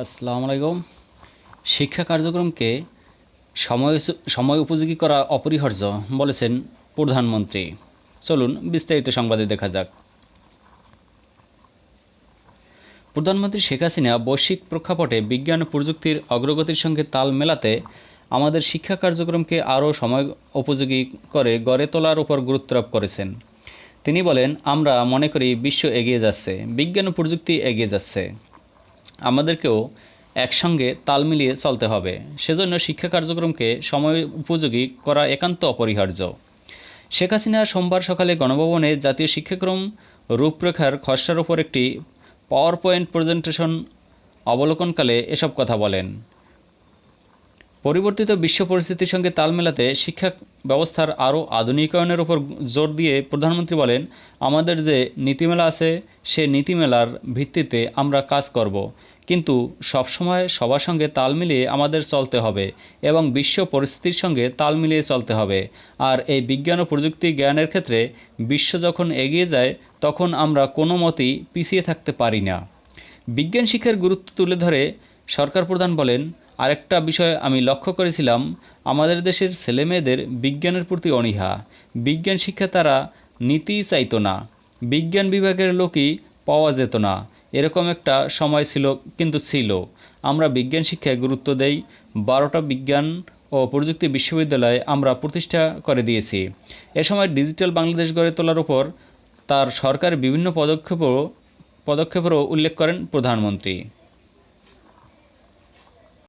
আসসালামু আলাইকুম। শিক্ষা কার্যক্রমকে সময় সময় উপযোগী করা অপরিহার্য, বলেছেন প্রধানমন্ত্রী। চলুন বিস্তারিত সংবাদে দেখা যাক। প্রধানমন্ত্রী শেখ হাসিনা বৈশ্বিক প্রেক্ষাপটে বিজ্ঞান প্রযুক্তির অগ্রগতির সঙ্গে তাল মেলাতে আমাদের শিক্ষা কার্যক্রমকে আরও সময় উপযোগী করে গড়ে তোলার উপর গুরুত্বারোপ করেছেন। তিনি বলেন, আমরা মনে করি বিশ্ব এগিয়ে যাচ্ছে, বিজ্ঞান প্রযুক্তি এগিয়ে যাচ্ছে। আমাদেরকেও একসঙ্গে তাল মিলিয়ে চলতে হবে। সেজন্য শিক্ষা কার্যক্রমকে সময় উপযোগী করা একান্ত অপরিহার্য। শেখ হাসিনা সোমবার সকালে গণভবনে জাতীয় শিক্ষাক্রম রূপরেখার খসড়ার উপর একটি পাওয়ার পয়েন্ট প্রেজেন্টেশন অবলোকনকালে এসব কথা বলেন। পরিবর্তিত বিশ্ব পরিস্থিতির সঙ্গে তাল মেলাতে শিক্ষা ব্যবস্থার আরও আধুনিকায়নের উপর জোর দিয়ে প্রধানমন্ত্রী বলেন, আমাদের যে নীতিমেলা আছে, সে নীতিমেলার ভিত্তিতে আমরা কাজ করব। কিন্তু সবসময় সবার সঙ্গে তাল মিলিয়ে আমাদের চলতে হবে এবং বিশ্ব পরিস্থিতির সঙ্গে তাল মিলিয়ে চলতে হবে। আর এই বিজ্ঞান ও প্রযুক্তি জ্ঞানের ক্ষেত্রে বিশ্ব যখন এগিয়ে যায়, তখন আমরা কোনো মতেই পিছিয়ে থাকতে পারি না। বিজ্ঞান শিক্ষার গুরুত্ব তুলে ধরে সরকার প্রধান বলেন আরেকটা বিষয় আমি লক্ষ্য করেছিলাম, আমাদের দেশের ছেলেমেয়েদের বিজ্ঞানের প্রতি অনীহা। বিজ্ঞান শিক্ষা তারা নিতেই চাইতো না। বিজ্ঞান বিভাগের লোকই পাওয়া যেত না। এরকম একটা সময় ছিল, কিন্তু ছিল। আমরা বিজ্ঞান শিক্ষায় গুরুত্ব দেই, বারোটা বিজ্ঞান ও প্রযুক্তি বিশ্ববিদ্যালয় আমরা প্রতিষ্ঠা করে দিয়েছি। এ সময় ডিজিটাল বাংলাদেশ গড়ে তোলার উপর তার সরকারের বিভিন্ন পদক্ষেপও, পদক্ষেপেরও উল্লেখ করেন প্রধানমন্ত্রী।